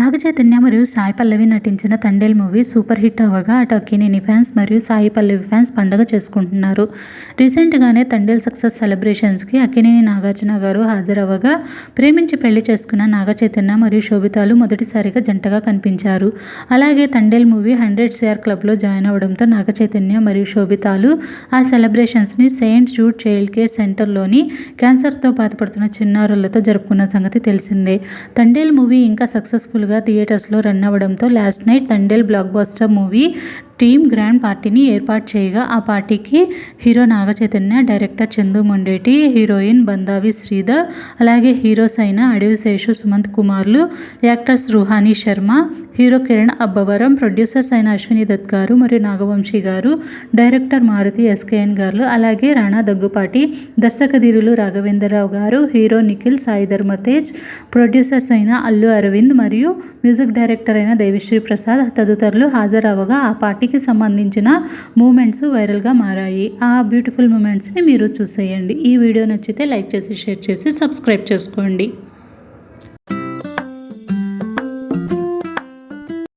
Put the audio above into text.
నాగ చైతన్య మరియు సాయి పల్లవి నటించిన Thandel movie super hit అవ్వగా అటు అక్కినేని ఫ్యాన్స్ మరియు సాయి పల్లవి ఫ్యాన్స్ పండగ చేసుకుంటున్నారు. రీసెంట్గానే తండేల్ సక్సెస్ సెలబ్రేషన్స్కి అక్కినేని నాగార్జున గారు హాజరవ్వగా ప్రేమించి పెళ్ళి చేసుకున్న నాగ చైతన్య మరియు శోభితాలు మొదటిసారిగా జంటగా కనిపించారు. అలాగే తండేల్ మూవీ హండ్రెడ్ సిఆర్ క్లబ్లో జాయిన్ అవ్వడంతో నాగ చైతన్య మరియు శోభితాలు ఆ సెలబ్రేషన్స్ని సెయింట్ జూడ్ చైల్డ్ కేర్ సెంటర్లోని క్యాన్సర్తో బాధపడుతున్న చిన్నారులతో జరుపుకున్న సంగతి తెలిసిందే. తండేల్ మూవీ ఇంకా సక్సెస్ఫుల్గా థియేటర్స్లో రన్ అవ్వడంతో last night Thandel block buster movie team grand పార్టీని ఏర్పాటు చేయగా ఆ పార్టీకి hero Naga Chaitanya director Chandu Mondeti heroine బందావి Sridhar అలాగే హీరోస్ అయిన Adivi Sesh Sumanth కుమార్లు actors Ruhani Sharma hero Kiran Abbavaram producers అయిన అశ్విని దత్ గారు మరియు నాగవంశీ గారు డైరెక్టర్ మారుతి ఎస్కేఎన్ గారు అలాగే రాణా దగ్గుపాటి దర్శకధీరులు రాఘవేంద్రరావు గారు హీరో నిఖిల్ సాయి ధర్మ తేజ్ ప్రొడ్యూసర్స్ అయిన అల్లు అరవింద్ మరియు మ్యూజిక్ డైరెక్టర్ అయిన దేవిశ్రీ ప్రసాద్ తదితరులు హాజరవగా ఆ పార్టీ బాడీకి సంబంధించిన మూమెంట్స్ వైరల్గా మారాయి. ఆ బ్యూటిఫుల్ మూమెంట్స్ని మీరు చూసేయండి. ఈ వీడియో నచ్చితే లైక్ చేసి షేర్ చేసి సబ్స్క్రైబ్ చేసుకోండి.